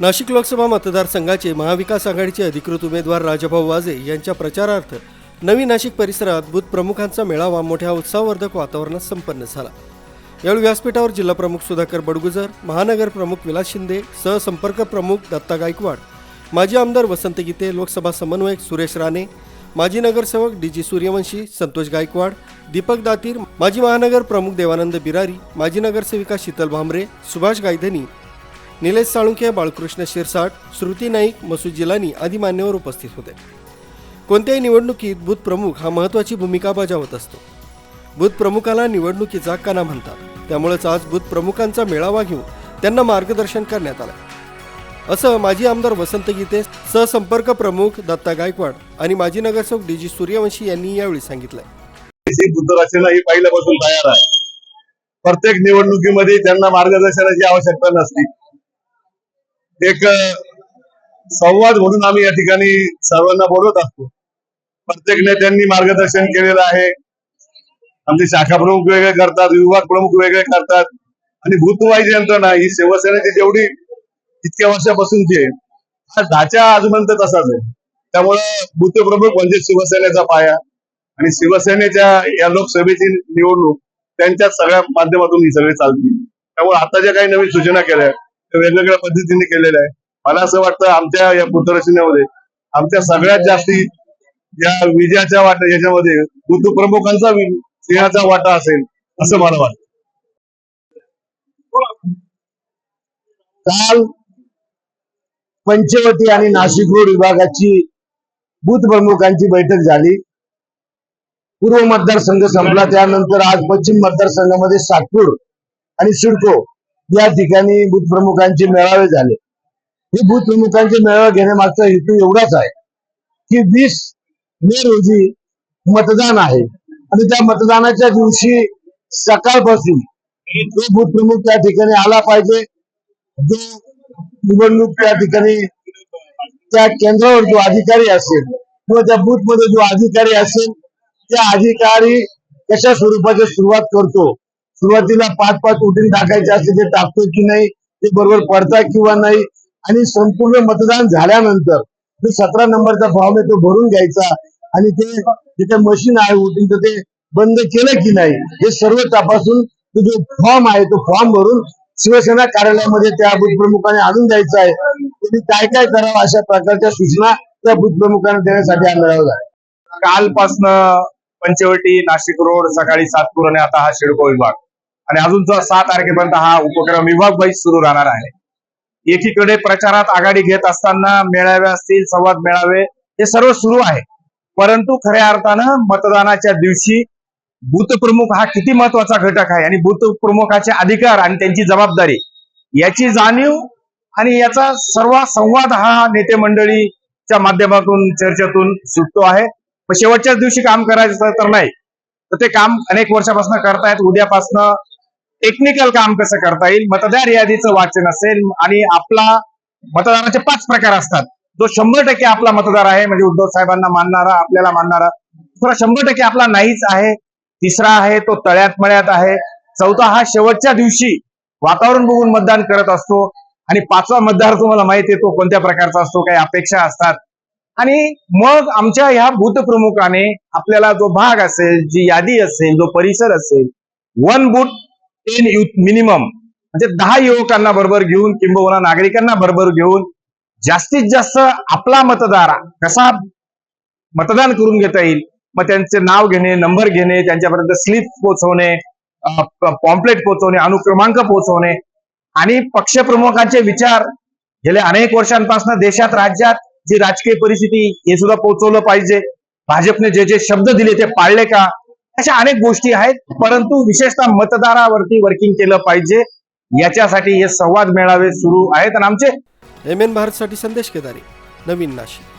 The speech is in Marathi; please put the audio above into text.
नाशिक लोकसभा मतदारसंघाचे महाविकास आघाडीचे अधिकृत उमेदवार राजाभाऊ वाजे यांच्या प्रचारार्थ नवी नाशिक परिसरात बुथ प्रमुखांचा मेळावा मोठ्या उत्साहवर्धक वातावरणात संपन्न झाला. यावेळी व्यासपीठावर जिल्हाप्रमुख सुधाकर बडगुजर महानगर प्रमुख विलास शिंदे सहसंपर्क प्रमुख दत्ता गायकवाड माजी आमदार वसंत गीते लोकसभा समन्वयक सुरेश राणे माजी नगरसेवक डी जी सूर्यवंशी संतोष गायकवाड दीपक दातीर माजी महानगर प्रमुख देवानंद बिरारी माजी नगरसेविका शीतल भांबरे सुभाष गायधनी निलेश साळुंखे बाळकृष्ण शिरसाट श्रुती नाईक मसूद जिलानी आदी मान्यवर उपस्थित होते. कोणत्याही निवडणुकीत बूथ प्रमुख हा महत्त्वाची भूमिका बजावत असतो. बूथ प्रमुखाला निवडणुकीचा कणा म्हणतात. त्यामुळेच आज बूथ प्रमुखांचा मेळावा घेऊन त्यांना मार्गदर्शन करण्यात आलं असं माजी आमदार वसंत गीते सहसंपर्क प्रमुख दत्ता गायकवाड आणि माजी नगरसेवक डी जी सूर्यवंशी यांनी यावेळी सांगितलं ही पहिल्यापासून तयार आहे. प्रत्येक निवडणुकीमध्ये त्यांना मार्गदर्शनाची आवश्यकता नसते. एक संवाद म्हणून आम्ही या ठिकाणी सर्वांना बोलवत असतो. प्रत्येक नेत्यांनी मार्गदर्शन केलेलं आहे. आमचे शाखा प्रमुख वेगळे करतात विभाग प्रमुख वेगळे करतात. आणि भूतवाईज यंत्रणा ही शिवसेनेची जेवढी इतक्या वर्षापासूनची आहे हा ढाचा आजपर्यंत तसाच आहे. त्यामुळं भूतप्रमुख म्हणजे शिवसेनेचा पाया. आणि शिवसेनेच्या या लोकसभेची निवडणूक त्यांच्या सगळ्या माध्यमातून ही सगळी चालते. त्यामुळे आता ज्या काही नवीन सूचना केल्या वेगवेगळ्या पद्धतीने केलेल्या आहे. मला असं वाटतं आमच्या या पुत्ररचनेमध्ये आमच्या सगळ्यात जास्ती या विजयाच्या वाटा याच्यामध्ये ऋतू प्रमुखांचा सिंहाचा वाटा असेल असं मला वाटतं. काल पंचवटी आणि नाशिक रोड विभागाची बूथ प्रमुखांची बैठक झाली. पूर्व मतदारसंघ संपला त्यानंतर आज पश्चिम मतदारसंघामध्ये सातपूर आणि सिडको या ठिकाणी बूथ प्रमुखांचे मेळावे झाले. हे बूथ प्रमुखांचे मेळावे घेण्यामागचा हेतू एवढाच आहे की वीस मे रोजी मतदान आहे. आणि त्या मतदानाच्या दिवशी सकाळपासून तो बूथ प्रमुख त्या ठिकाणी आला पाहिजे. जो निवडणूक त्या ठिकाणी त्या केंद्रावर जो अधिकारी असेल किंवा त्या बूथमध्ये जो अधिकारी असेल त्या अधिकारी कशा स्वरूपाची सुरुवात करतो? सुरुवातीला पाच पाच वोटिंग टाकायचे असते ते टाकतोय की नाही ते बरोबर पडताय किंवा नाही आणि संपूर्ण मतदान झाल्यानंतर जो सतरा नंबरचा फॉर्म आहे तो भरून घ्यायचा. आणि ते जिथे मशीन आहे वोटिंगचं ते बंद केलं की नाही हे सर्व तपासून तो जो फॉर्म आहे तो फॉर्म भरून शिवसेना कार्यालयामध्ये त्या बूथ प्रमुखाने आणून द्यायचा आहे. त्यांनी काय काय करावं अशा प्रकारच्या सूचना त्या बूथ देण्यासाठी हा मेळावा झाला कालपासनं पंचवटी नाशिक रोड सकाळी सातपूर आणि आता हा शिडको विभाग. आणि अजूनचा सहा तारखेपर्यंत हा उपक्रम विभाग वाईज सुरू राहणार आहे. एकीकडे प्रचारात आघाडी घेत असताना मेळावे असतील संवाद मेळावे हे सर्व सुरू आहे. परंतु खऱ्या अर्थानं मतदानाच्या दिवशी बूथ प्रमुख हा किती महत्त्वाचा घटक आहे आणि बूथ प्रमुखाचे अधिकार आणि त्यांची जबाबदारी याची जाणीव आणि याचा सर्व संवाद हा नेते मंडळीच्या माध्यमातून चर्चेतून सुटतो आहे. पण शेवटच्याच दिवशी काम करायचं तर नाही. तर ते काम अनेक वर्षापासून करतायत. उद्यापासनं टेक्निकल काम कसं करता येईल मतदार यादीचं वाचन असेल आणि आपला मतदानाचे पाच प्रकार असतात. जो शंभर टक्के आपला मतदार आहे म्हणजे उद्धव साहेबांना मानणारा आपल्याला मानणारा दुसरा शंभर टक्के आपला नाहीच आहे तिसरा आहे तो तळ्यात मळ्यात आहे चौथा हा शेवटच्या दिवशी वातावरण बघून मतदान करत असतो आणि पाचवा मतदार तुम्हाला माहिती आहे तो कोणत्या प्रकारचा असतो काही अपेक्षा असतात. आणि मग आमच्या ह्या बूथ प्रमुखाने आपल्याला जो भाग असेल जी यादी असेल जो परिसर असेल one booth ten youth minimum म्हणजे दहा युवकांना बरोबर घेऊन किंबहुना नागरिकांना बरोबर घेऊन जास्तीत जास्त आपला मतदार कसा मतदान करून घेता येईल मग त्यांचे नाव घेणे नंबर घेणे त्यांच्यापर्यंत स्लिप पोहोचवणे पॉम्पलेट पोहोचवणे अनुक्रमांक पोहोचवणे आणि पक्षप्रमुखांचे विचार गेल्या अनेक वर्षांपासून देशात राज्यात जी राजकीय परिस्थिती हे सुद्धा पोहोचवलं पाहिजे. भाजपने जे जे शब्द दिले ते पाळले का? अशा अनेक गोष्टी आहेत परंतु विशेषतः मतदारावरती वर्किंग केलं पाहिजे. याच्यासाठी हे संवाद मेळावे सुरू आहेत आणि आमचे एम एन भारतसाठी संदेश केदारी नवीन नाशिक.